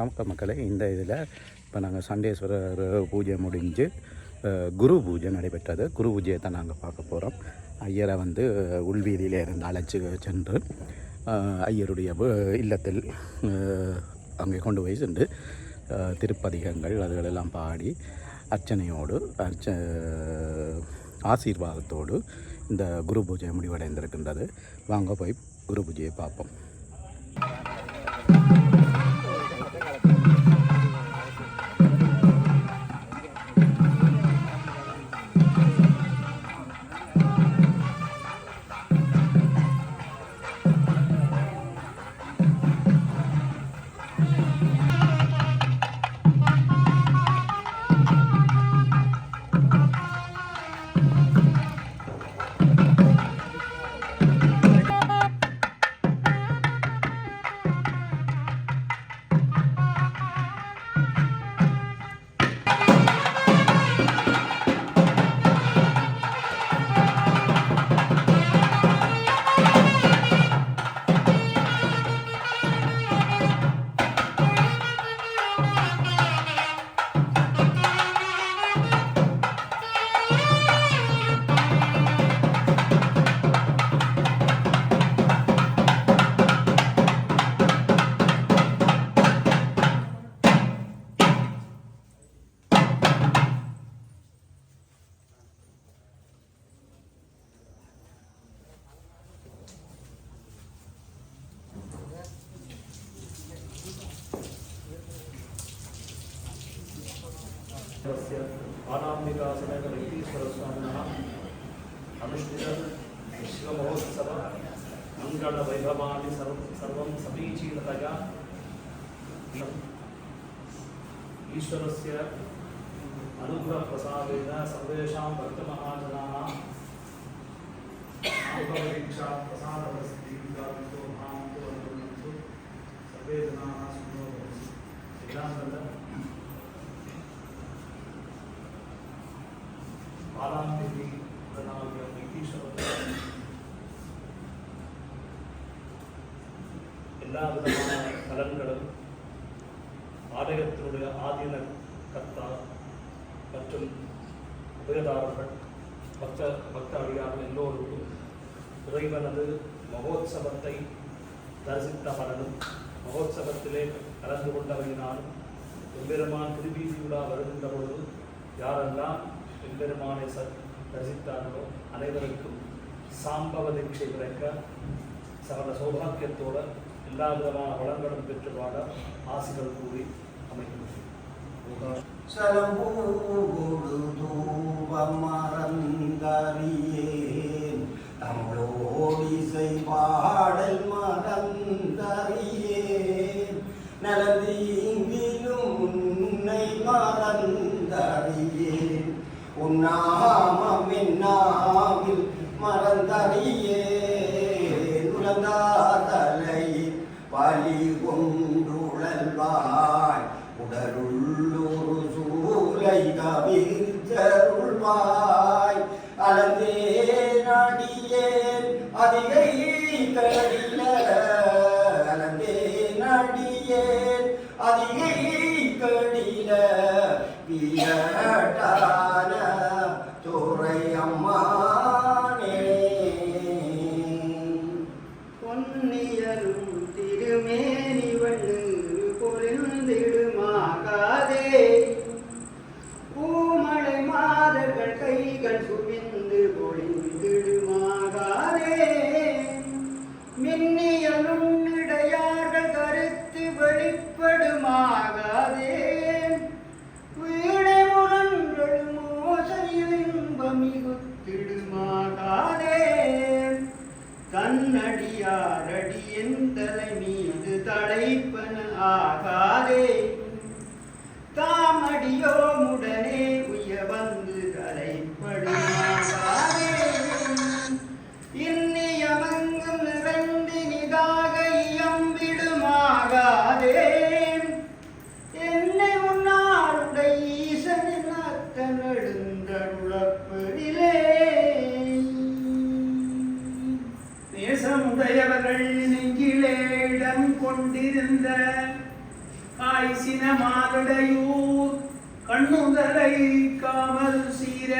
வணக்கம் மக்களை இந்த இதில் இப்போ நாங்கள் சண்டேஸ்வரர் பூஜை முடிஞ்சு குரு பூஜை நடைபெற்றது. குரு பூஜையை தான் நாங்கள் பார்க்க போகிறோம். ஐயரை வந்து உள்வீதியில் இருந்து அழைச்சி சென்று ஐயருடைய இல்லத்தில் அங்கே கொண்டு போய் சென்று திருப்பதிகங்கள் அதுகளெல்லாம் பாடி அர்ச்சனையோடு அர்ச்ச ஆசீர்வாதத்தோடு இந்த குரு பூஜை முடிவடைந்திருக்கின்றது. வாங்க போய் குரு பூஜையை பார்ப்போம். तस्य आनाम्बिकासमेतवेङ्कटेश्वरस्वामिनः अनुष्ठित विश्वमहोत्सव मङ्गलवैभवानि सर्व सर्वं समीचीनतया। ईश्वरस्य अनुग्रहप्रसादेन सर्वेषां எல்லா விதமான பலன்களும் ஆலயத்தினுடைய ஆதீன கர்த்தா மற்றும் உபயதாரர்கள் பக்த பக்த அடியார்கள் எல்லோருக்கும் இறைவனது மகோத்சவத்தை தரிசித்த பலனும் மகோத்சவத்திலே கலந்து கொண்டவையினாலும் எம்பெருமான் திருவீதி விழா வருகின்ற பொழுது யாரெல்லாம் எம்பெருமானை ச தரிசித்தார்களோ அனைவருக்கும் சாம்பவ தீட்சை கிடைக்க சகல சௌபாக்கியத்தோடு எல்லா விதமான வளங்களும் பெற்று வாழ ஆசிகள் கூறி அமைக்கின்றோம் சலம்பூடு தூபமறந்தறியேன் தமிழோடிசை மறந்தறியேன் நலந்தீங்கிலும் உன்னை மறந்தறியேன். உன்னா வெளிப்படுமாகாதே வீணை முரண்களும் மோசையில் இன்பம் தன்னடியாரடி என் தலை மீது தலைப்பன ஆகாதே. தேசமுடையவர்கள் நெஞ்சிலே இடம் கொண்டிருந்த காய்சின மாதுடையூர் கண்ணுதலை காமல் சீர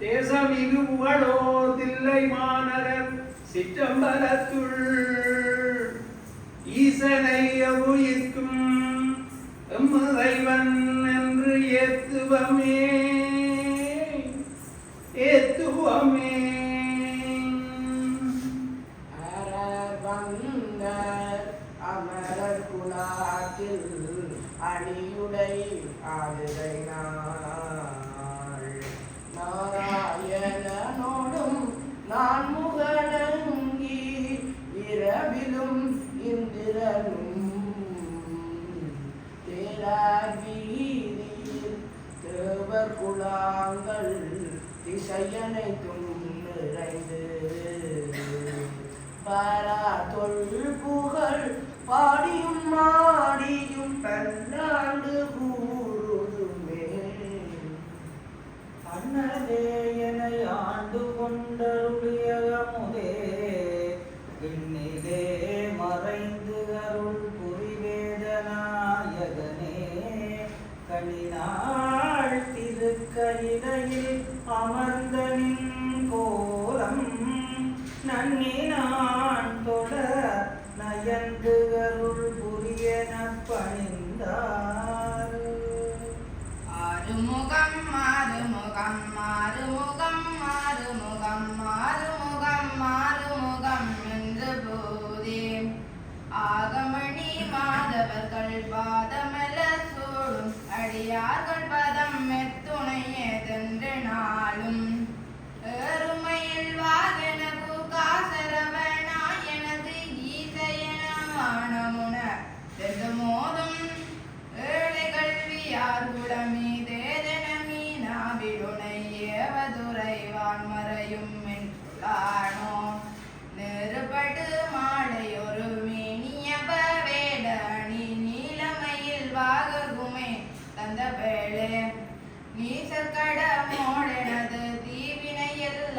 தேசமிகு புகழோர் தில்லை மாநகர் சிற்றம்பலத்துள் ஈசனை அபுயிக்கும் எம்முதைவன் என்று ஏத்துவமே. பாடியும் மாடியும் பன்னாண்டு கூறுமே. அண்ணனே என ஆண்டு கொண்டருளிய முதே விண்ணிலே மறைந்து அருள் புரிவேதநாயகனே. கனினாள் திருக்கரிணையில் அமர்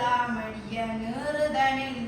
அருளாமடிய நேருதனில்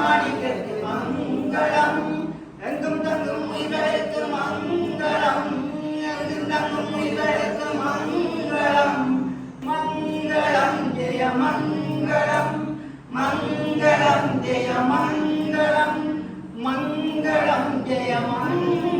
மாடிகளுக்கு மங்களம் எங்கும் தங்கும் உயிர்களுக்கு மங்களம் எங்கும் தங்கும் உயிர்களுக்கு மங்களம் மங்களம் ஜெய மங்களம் மங்களம் ஜெய மங்களம் மங்களம் ஜெய மங்களம்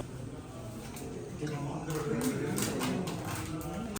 どういうこと?